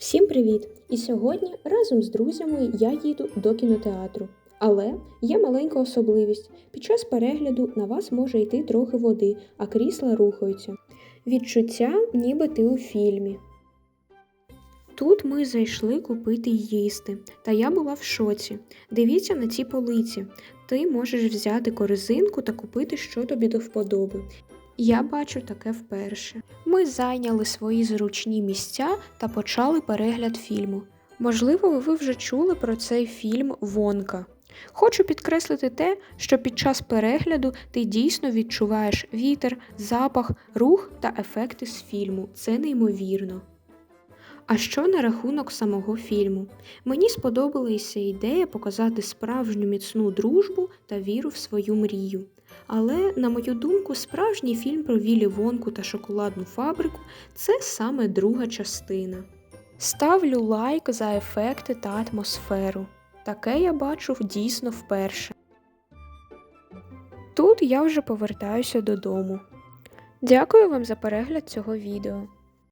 Всім привіт! І сьогодні разом з друзями я їду до кінотеатру. Але є маленька особливість. Під час перегляду на вас може йти трохи води, а крісла рухаються. Відчуття, ніби ти у фільмі. Тут ми зайшли купити їсти, та я була в шоці. Дивіться на ці полиці. Ти можеш взяти корзинку та купити, що тобі до вподоби. Я бачу таке вперше. Ми зайняли свої зручні місця та почали перегляд фільму. Можливо, ви вже чули про цей фільм Вонка. Хочу підкреслити те, що під час перегляду ти дійсно відчуваєш вітер, запах, рух та ефекти з фільму. Це неймовірно. А що на рахунок самого фільму? Мені сподобалася ідея показати справжню міцну дружбу та віру в свою мрію. Але, на мою думку, справжній фільм про Вілі Вонку та шоколадну фабрику це саме друга частина. Ставлю лайк за ефекти та атмосферу. Таке я бачу дійсно вперше. Тут я вже повертаюся додому. Дякую вам за перегляд цього відео.